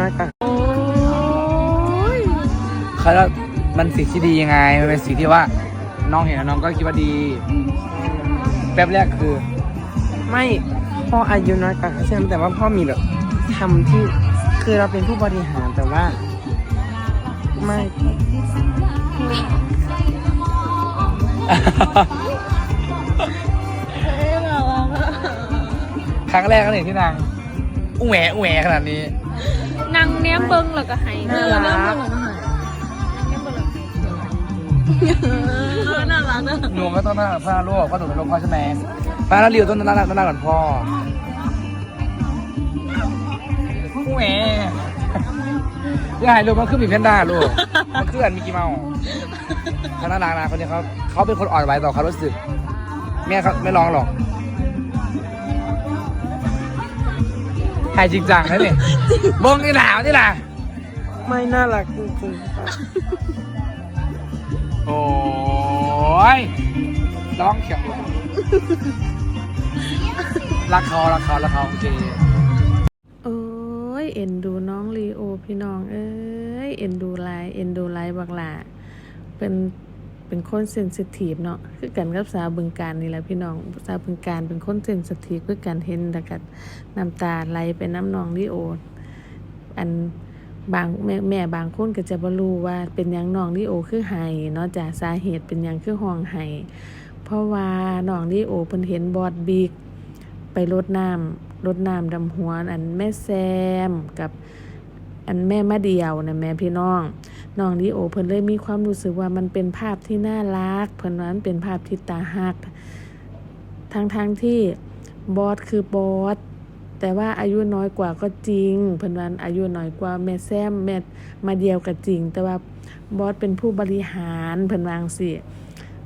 น้อยกันโอ้ยเขาแล้วมันสิ่งที่ดียังไง มันเป็นสิ่งที่ว่า น้องเห็นแล้วน้องก็คิดว่าดีแป๊บแรกคือ ไม่พ่ออายุน้อยกว่าใช่ไหมแต่ว่าพ่อมีแบบทำที่คือเราเป็นผู้บริหารแต่ว่า ไม่ครั้งแรกก็เห็นที่นางอุ้งแหวอุ้งแหวขนาดนี้นา งเนี้ยเบิ้งแล้วก็ให้น่ารักน่ารักนะหนูก็ต้องน่ารักพ่อลูกพ่อหนูเป็นลูกพ่อใช่ไหมพ่อแล้วริวต้องน่ารักน่ารักเหมือนพ่อแหวอย่าให้ลูกมันขึ้นมีแพนด้าลูกมันขึ้นอันมิกกี้เมาเขาน่ารักนะคนนี้เขาเขาเป็นคนอ่อนไหวต่อความรู้สึก แม่เขาไม่ร้องหรอก ถ่ายจริงจังนะนี่บงนี่หนาวนี่ล่ะ ไม่น่ารักจริงๆค่ะโอ้ยร้องเขียวรักเขารักเขารักเขาโอเคโอ้ยเอ็นดูน้องลีโอพี่น้องเอ้ยเอ็นดูไลน์เอ็นดูไลน์บักหลาเป็น เป็นคนเซนซิทีฟเนาะคือกันกับสาวบึงการนี่แหละพี่น้องสาวบึงการเป็นคนเซนซิทีฟคือกันเห็นแล้วกันน้ำตาไหลเป็นน้ำนองลีโออันบางแม่แม่บางคนก็จะบ่รู้ว่าเป็นยังน้องลีโอคือไห้เนาะจ้ะสาเหตุเป็นยังคือห้องไห้เพราะว่าน้องลีโอเพิ่นเห็นบอดบิ๊กไปรดน้ำรดน้ำดำหัวอันแม่แซมกับอันแม่มาเดียวนะแม่พี่น้อง น้องดีโอเพิ่นเลยมีความรู้สึกว่ามันเป็นภาพที่น่ารัก เพิ่นว่ามันเป็นภาพที่ตาหักทั้งทางๆที่บอสคือบอสแต่ว่าอายุน้อยกว่าก็จริง เพิ่นว่าอายุน้อยกว่าแม่แซมแม่มาเดียวก็จริง แต่ว่าบอสเป็นผู้บริหารเพิ่นวางสิ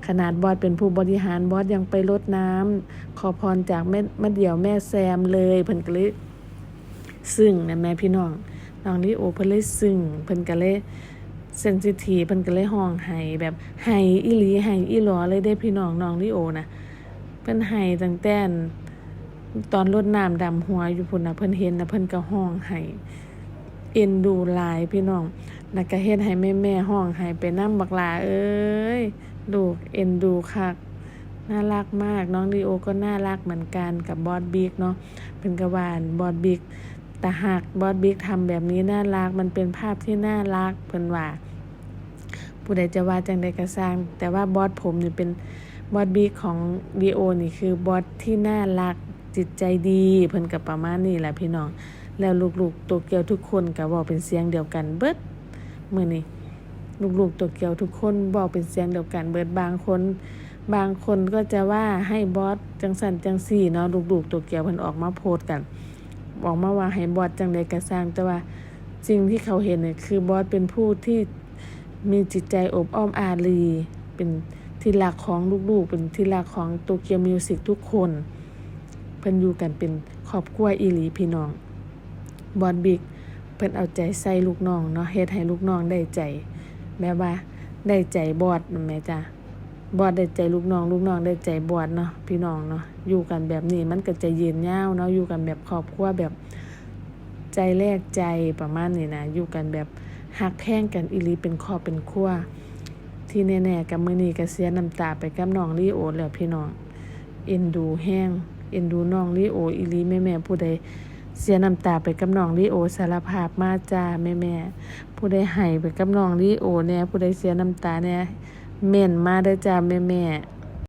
ขนาดบอสเป็นผู้บริหารบอสยังไปรดน้ำขอพรจากแม่มาเดียวแม่แซมเลยเพิ่นก็เลยซึ่งนะแม่พี่น้องน้องลิโอเพิ่นเลยซึ่งเพิ่นก็เลย เซนซิทีเพิ่นก็เลยห้องไห้แบบไห้อีหลีไห้อีหลอเลยได้พี่น้องน้องลิโอนะเพิ่นไห้ตั้งแต่ตอนรดน้ำดำหัวอยู่พุ่นนะเพิ่นเห็นนะเพิ่นก็ห้องไห้เอ็นดูหลายพี่น้องแล้วก็เฮ็ดให้แม่แม่ห้องไห้ไปน้ำบักหลาเอ้ยลูกเอ็นดูคักน่ารักมากน้องดีโอก็น่ารักเหมือนกันกับบอสบิ๊กเนาะเป็นกระวานบอสบิ๊ก แต่หากบอสบิ๊กทำแบบนี้น่ารัก มันเป็นภาพที่น่ารักเพิ่นว่า ผู้ใดจะว่าจังใดก็สร้าง แต่ว่าบอสผมนี่เป็นบอสบิ๊กของดีโอนี่คือบอสที่น่ารักจิตใจดีเพิ่นกับประมาณนี้แหละพี่น้อง แล้วลูกๆโตเกียวทุกคนก็บอกเป็นเสียงเดียวกันเบิดมื้อนี้ลูกๆตัวเกียวทุกคนบอกเป็นเสียงเดียวกันเบิดบางคนบางคนก็จะว่าให้บอสจังสันจังสี่เนาะลูกๆตัวเกียวเพิ่นออกมาโพสต์กัน ออกมาว่าให้บอสจังใดกระสร้าง แต่ว่าสิ่งที่เขาเห็นเนี่ยคือบอสเป็นผู้ที่มีจิตใจอบอ้อมอารีเป็นที่รักของลูกๆ เป็นที่รักของโตเกียวมิวสิกทุกคนเพิ่นอยู่กันเป็นครอบครัวอีหลีพี่น้อง บอสบิ๊กเพิ่นเอาใจใส่ลูกน้องเนาะเฮ็ดให้ลูกน้องได้ใจ แบบว่าได้ใจบอดนั่นแม่จ้ะ บอดได้ใจลูกน้อง ลูกน้องได้ใจบอดเนาะพี่น้องเนาะอยู่กันแบบนี้มันก็จะยืนยาวเนาะอยู่กันแบบครอบครัวแบบใจแลกใจประมาณนี้นะอยู่กันแบบหักแพงกันอีลีเป็นครอบเป็นครัวที่แน่ๆกับมือนี้ก็เสียน้ำตาไปกับน้องลีโอแล้วพี่น้องเอ็นดูแห้งเอ็นดูน้องลีโออีลีแม่ๆผู้ใดเสียน้ำตาไปกับน้องลีโอสารภาพมาจ้าแม่ๆผู้ใดให้ไปกับน้องลีโอเนี่ยผู้ใดเสียน้ำตาเนี่ย เม่นมาได้อจ้าแม่แม่